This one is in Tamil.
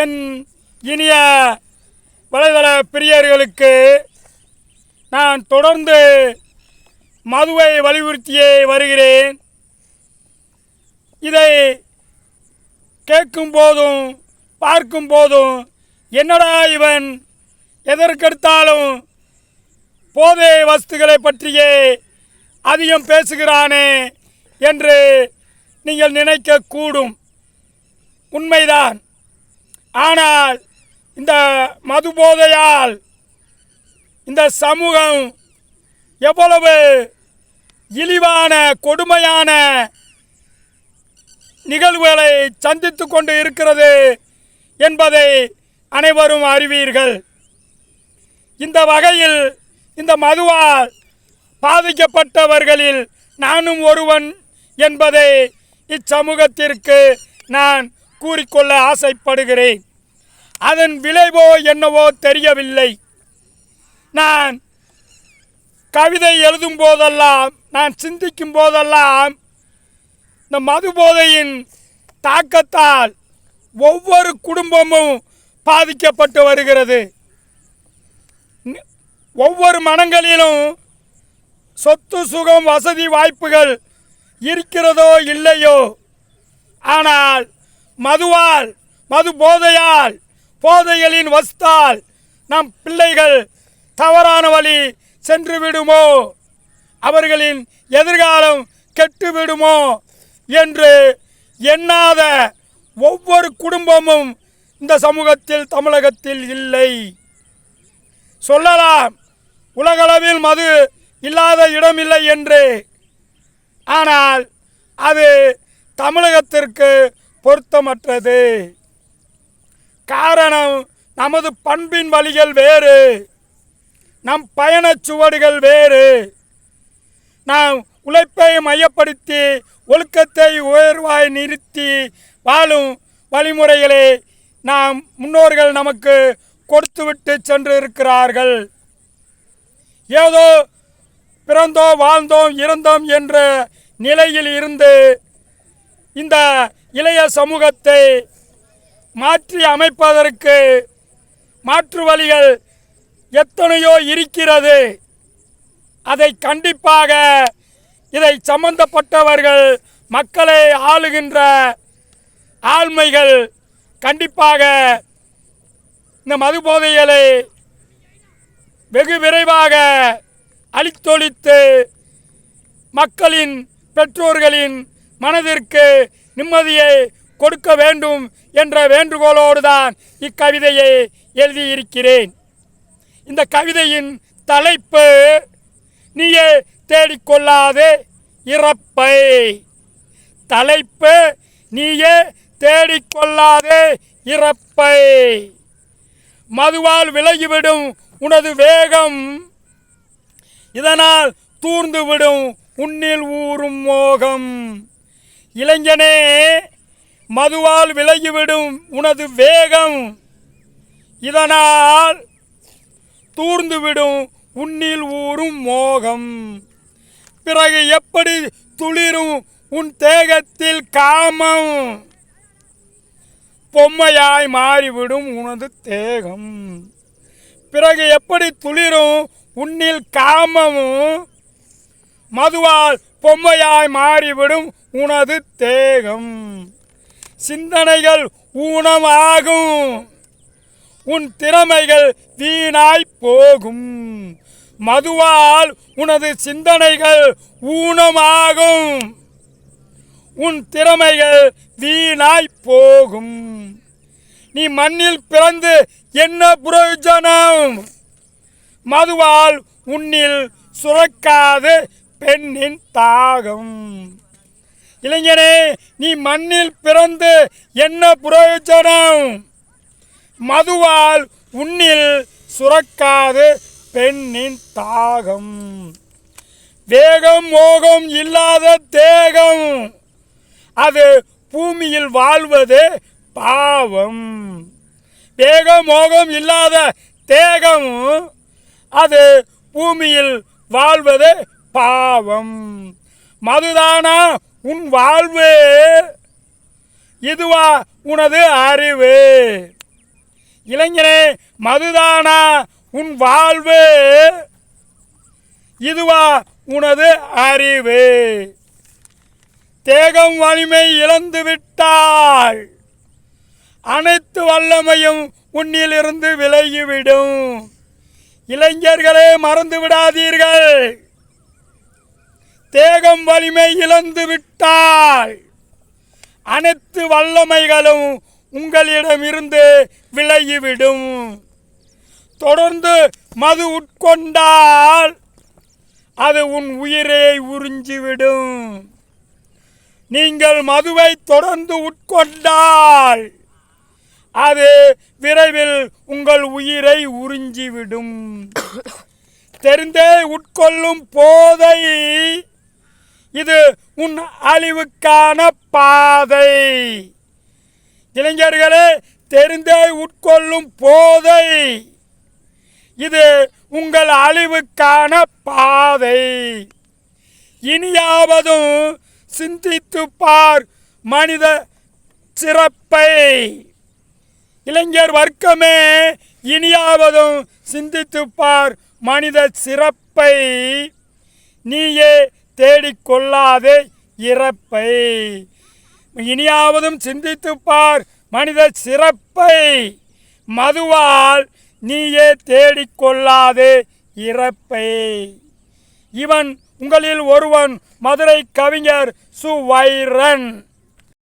என் இனிய வலைதள பிரியர்களுக்கு நான் தொடர்ந்து மதுவை வலியுறுத்தியே வருகிறேன். இதை கேட்கும் போதும் பார்க்கும் போதும் என்னடா இவன்? எதற்கெடுத்தாலும் போதை வஸ்துகளை பற்றியே அதிகம் பேசுகிறானே என்று நீங்கள் நினைக்கக்கூடும். உண்மைதான். ஆனால் இந்த மது போதையால் இந்த சமூகம் எவ்வளவு இழிவான கொடுமையான நிகழ்வுகளை சந்தித்து கொண்டு இருக்கிறது என்பதை அனைவரும் அறிவீர்கள். இந்த வகையில் இந்த மதுவால் பாதிக்கப்பட்டவர்களில் நானும் ஒருவன் என்பதை இச்சமூகத்திற்கு நான் கூறிக்கொள்ள ஆசைப்படுகிறேன். அதன் விளைவோ என்னவோ தெரியவில்லை. நான் கவிதை எழுதும் போதெல்லாம் நான் சிந்திக்கும் போதெல்லாம் இந்த மது போதையின் தாக்கத்தால் ஒவ்வொரு குடும்பமும் பாதிக்கப்பட்டு வருகிறது. ஒவ்வொரு மனங்களிலும் சொத்து சுகம் வசதி வாய்ப்புகள் இருக்கிறதோ இல்லையோ? ஆனால் மதுவால் மது போதையால் போதைகளின் வசத்தால் நம் பிள்ளைகள் தவறான வழி சென்று விடுமோ அவர்களின் எதிர்காலம் கெட்டு விடுமோ என்று எண்ணாத ஒவ்வொரு குடும்பமும் இந்த சமூகத்தில் தமிழகத்தில் இல்லை. சொல்லலாம் உலகளவில் மது இல்லாத இடமில்லை என்று. ஆனால் அது தமிழகத்திற்கு பொருத்தமற்றது. காரணம் நமது பண்பின் வழிகள் வேறு. நம் பயணச் சுவடுகள் வேறு. நாம் உழைப்பை மையப்படுத்தி ஒழுக்கத்தை உயர்வாய் நிறுத்தி வாழும் வழிமுறைகளை நாம் முன்னோர்கள் நமக்கு கொடுத்துவிட்டு சென்று இருக்கிறார்கள் ஏதோ பிறந்தோம் வாழ்ந்தோம் இருந்தோம் என்ற நிலையில் இருந்து இந்த இளைய சமூகத்தை மாற்றி அமைப்பதற்கு மாற்று வழிகள் எத்தனையோ இருக்கிறது. அதை கண்டிப்பாக இதை சம்பந்தப்பட்டவர்கள் மக்களை ஆளுகின்ற ஆள்மைகள் கண்டிப்பாக இந்த மது போதைகளை வெகு விரைவாக அழித்தொழித்து மக்களின் பெற்றோர்களின் மனதிற்கு நிம்மதியை கொடுக்க வேண்டும் என்ற வேண்டுகோளோடு தான் இக்கவிதையை எழுதியிருக்கிறேன். இந்த கவிதையின் தலைப்பு நீயே தேடிக்கொள்ளாதே இறப்பை. தலைப்பு நீயே தேடிக்கொள்ளாதே இறப்பை. மதுவால் விலகிவிடும் உனது வேகம் இதனால் தூர்ந்துவிடும் உன்னில் ஊறும் மோகம். இளைஞனே மதுவால் விலகிவிடும் உனது வேகம். இதனால் தூர்ந்துவிடும் உன்னில் ஊறும் மோகம். பிறகு எப்படி துளிரும் உன் தேகத்தில் காமம்? பொம்மையாய் மாறிவிடும் உனது தேகம். பிறகு எப்படி துளிரும் உன்னில் காமமும் மதுவால் பொம்மையாய் மாறிவிடும் உனது தேகம். சிந்தனைகள் ஊனமாகும். உன் திறமைகள் வீணாய் போகும். மதுவால் உனது சிந்தனைகள் ஊனமாகும். உன் திறமைகள் வீணாய் போகும். நீ மண்ணில் பிறந்து என்ன பிரயோஜனம் மதுவால் உன்னில் சுரக்காது பெண்ணின் தாகம். இளைஞனே நீ மண்ணில் பிறந்து என்ன பிரயோஜனம் மதுவால் உன்னில் சுரக்காது பெண்ணின் தாகம். வேகம் மோகம் இல்லாத தேகம். அது பூமியில் வாழ்வது பாவம். வேக மோகம் இல்லாத தேகம். அது பூமியில் வாழ்வது பாவம். மதுதானா உன் வாழ்வு. இதுவா உனது அறிவு. இளைஞனே மதுதானா உன் வாழ்வு. இதுவா உனது அறிவு. தேகம் வலிமை இழந்து விட்டால் அனைத்து வல்லமையும் உன்னிலிருந்து விலகிவிடும். இளைஞர்களே மறந்து விடாதீர்கள். தேகம் வலிமை இழந்து விட்டால் அனைத்து வல்லமைகளும் உங்களிடமிருந்து விலகிவிடும். தொடர்ந்து மது உட்கொண்டால் அது உன் உயிரை உறிஞ்சிவிடும். நீங்கள் மதுவை தொடர்ந்து உட்கொண்டால் அது விரைவில் உங்கள் உயிரை உறிஞ்சிவிடும். தெரிந்தே உட்கொள்ளும் போதை இது உன் அழிவுக்கான பாதை. இளைஞர்களே தெரிந்தே உட்கொள்ளும் போதை. இது உங்கள் அழிவுக்கான பாதை. இனியாவதும் சிந்தித்து பார் மனித சிறப்பை. இளைஞர் வர்க்கமே இனியாவதும் சிந்தித்து பார் மனித சிறப்பை. நீயே தேடிக்கொள்ளாதே இறப்பை. இனியாவதும் சிந்தித்து பார் மனித சிறப்பை. மதுவால் நீயே தேடிக்கொள்ளாதே இறப்பை. இவன் உங்களில் ஒருவன் மதுரை கவிஞர் சுவைரன்.